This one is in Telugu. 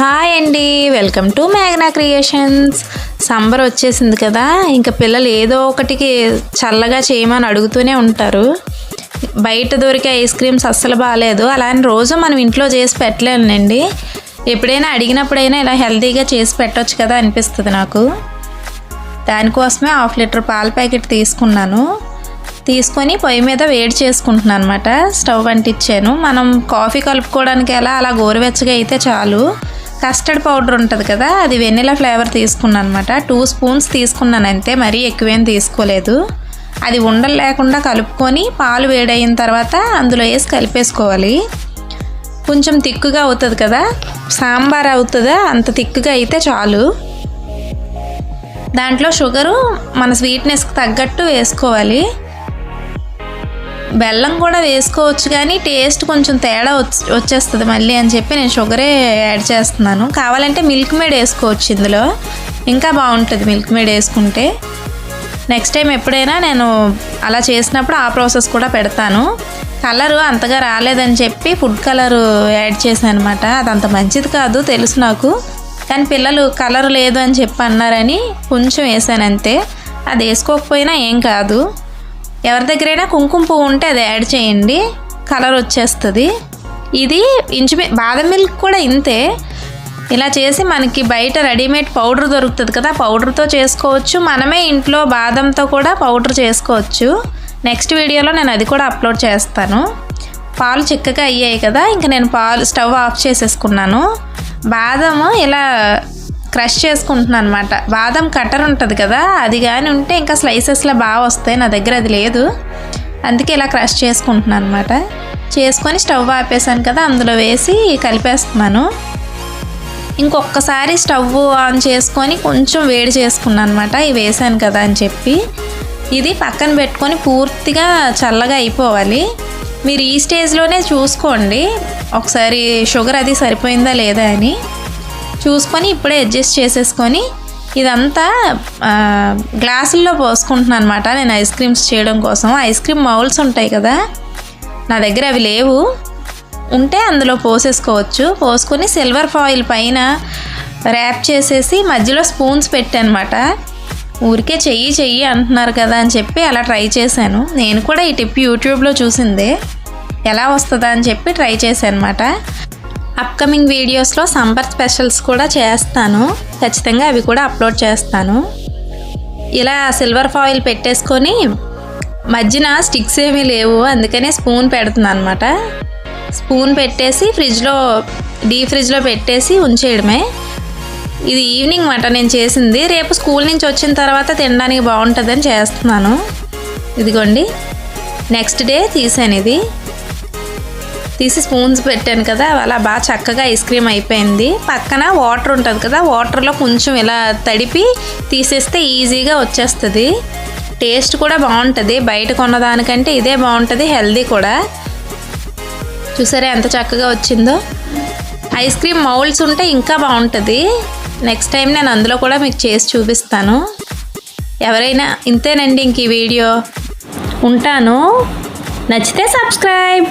హాయ్ అండి వెల్కమ్ టు మేఘనా క్రియేషన్స్. సమ్మర్ వచ్చేసింది కదా ఇంకా పిల్లలు ఏదో ఒకటికి చల్లగా చేయమని అడుగుతూనే ఉంటారు. బయట దొరికే ఐస్ క్రీమ్స్ అస్సలు బాగాలేదు అలా అని రోజు మనం ఇంట్లో చేసి పెట్టలేనండి ఎప్పుడైనా అడిగినప్పుడైనా ఇలా హెల్తీగా చేసి పెట్టవచ్చు కదా అనిపిస్తుంది నాకు. దానికోసమే హాఫ్ లీటర్ పాల ప్యాకెట్ తీసుకున్నాను. తీసుకొని పొయ్యి మీద వేడి చేసుకుంటున్నాను అనమాట స్టవ్ అంటించాను మనం కాఫీ కలుపుకోవడానికి ఎలా అలా గోరువెచ్చగా అయితే చాలు. కస్టర్డ్ పౌడర్ ఉంటుంది కదా అది వెనిలా ఫ్లేవర్ తీసుకున్నాను అనమాట టూ స్పూన్స్ తీసుకున్నాను అంతే మరీ ఎక్కువేం తీసుకోలేదు. అది ఉండలు లేకుండా కలుపుకొని పాలు వేడైన తర్వాత అందులో వేసి కలిపేసుకోవాలి. కొంచెం తిక్కుగా అవుతుంది కదా సాంబార్ అవుతుందా అంత తిక్కుగా అయితే చాలు. దాంట్లో షుగరు మన స్వీట్నెస్కి తగ్గట్టు వేసుకోవాలి. బెల్లం కూడా వేసుకోవచ్చు కానీ టేస్ట్ కొంచెం తేడా వచ్చేస్తుంది మళ్ళీ అని చెప్పి నేను షుగరే యాడ్ చేస్తున్నాను. కావాలంటే మిల్క్ మేడ్ వేసుకోవచ్చు ఇందులో. ఇంకా బాగుంటుంది మిల్క్ మేడ్ వేసుకుంటే. నెక్స్ట్ టైం ఎప్పుడైనా నేను అలా చేసినప్పుడు ఆ ప్రాసెస్ కూడా పెడతాను. కలరు అంతగా రాలేదని చెప్పి ఫుడ్ కలరు యాడ్ చేశాను అనమాట అది అంత మంచిది కాదు తెలుసు నాకు. కానీ పిల్లలు కలర్ లేదు అని చెప్పి అన్నారని కొంచెం వేసాను అంతే. అది వేసుకోకపోయినా ఏం కాదు. ఎవరి దగ్గరైనా కుంకుమ పువ్వు ఉంటే అది యాడ్ చేయండి. కలర్ వచ్చేస్తుంది. ఇది ఇంచుమి బాదం మిల్క్ కూడా ఇంతే. ఇలా చేసి మనకి బయట రెడీమేడ్ పౌడర్ దొరుకుతుంది కదా పౌడర్తో చేసుకోవచ్చు. మనమే ఇంట్లో బాదంతో కూడా పౌడర్ చేసుకోవచ్చు. నెక్స్ట్ వీడియోలో నేను అది కూడా అప్లోడ్ చేస్తాను. పాలు చిక్కగా అయ్యాయి కదా ఇంకా నేను పాలు స్టవ్ ఆఫ్ చేసేసుకున్నాను. బాదము ఇలా క్రష్ చేసుకుంటున్నాను అనమాట బాదం కట్టర్ ఉంటుంది కదా అది కానీ ఉంటే ఇంకా స్లైసెస్లో బాగా వస్తాయి నా దగ్గర అది లేదు. అందుకే ఇలా క్రష్ చేసుకుంటున్నాను అనమాట చేసుకొని స్టవ్ ఆపేసాను కదా అందులో వేసి కలిపేస్తున్నాను. ఇంకొకసారి స్టవ్ ఆన్ చేసుకొని కొంచెం వేడి చేసుకున్నాను అనమాట ఇవి వేసాను కదా అని చెప్పి. ఇది పక్కన పెట్టుకొని పూర్తిగా చల్లగా అయిపోవాలి. మీరు ఈ స్టేజ్లోనే చూసుకోండి. ఒకసారి షుగర్ అది సరిపోయిందా లేదా అని. చూసుకొని ఇప్పుడే అడ్జస్ట్ చేసేసుకొని ఇదంతా గ్లాసుల్లో పోసుకుంటున్నాను అనమాట నేను ఐస్ క్రీమ్స్ చేయడం కోసం. ఐస్ క్రీమ్ మౌల్స్ ఉంటాయి కదా. నా దగ్గర అవి లేవు. ఉంటే అందులో పోసేసుకోవచ్చు. పోసుకొని సిల్వర్ ఫాయిల్ పైన ర్యాప్ చేసేసి మధ్యలో స్పూన్స్ పెట్టానమాట. ఊరికే చెయ్యి చెయ్యి అంటున్నారు కదా అని చెప్పి అలా ట్రై చేశాను. నేను కూడా ఈ టిప్ యూట్యూబ్లో చూసిందే. ఎలా వస్తుందా అని చెప్పి ట్రై చేశాను అనమాట అప్కమింగ్ వీడియోస్లో సంబర్ స్పెషల్స్ కూడా చేస్తాను. ఖచ్చితంగా అవి కూడా అప్లోడ్ చేస్తాను. ఇలా సిల్వర్ ఫాయిల్ పెట్టేసుకొని మధ్యన స్టిక్స్ ఏమీ లేవు. అందుకనే స్పూన్ పెడుతున్నాను అనమాట స్పూన్ పెట్టేసి ఫ్రిడ్జ్లో డీప్ ఫ్రిడ్జ్లో పెట్టేసి ఉంచేయడమే. ఇది ఈవినింగ్ మాట నేను చేసింది. రేపు స్కూల్ నుంచి వచ్చిన తర్వాత తినడానికి బాగుంటుందని చేస్తున్నాను. ఇదిగోండి. నెక్స్ట్ డే తీసాను ఇది. తీసి స్పూన్స్ పెట్టాను కదా అలా బాగా చక్కగా ఐస్ క్రీమ్ అయిపోయింది. పక్కన వాటర్ ఉంటుంది కదా వాటర్లో కొంచెం ఇలా తడిపి తీసేస్తే ఈజీగా వచ్చేస్తుంది. టేస్ట్ కూడా బాగుంటుంది బయట కొన్నదానికంటే ఇదే బాగుంటుంది హెల్దీ కూడా. చూసారా ఎంత చక్కగా వచ్చిందో? ఐస్ క్రీమ్ మౌల్డ్స్ ఉంటే ఇంకా బాగుంటుంది. నెక్స్ట్ టైం నేను అందులో కూడా మీకు చేసి చూపిస్తాను. ఎవరైనా ఇంతేనండి ఇంక ఈ వీడియో. ఉంటాను. నచ్చితే సబ్స్క్రైబ్.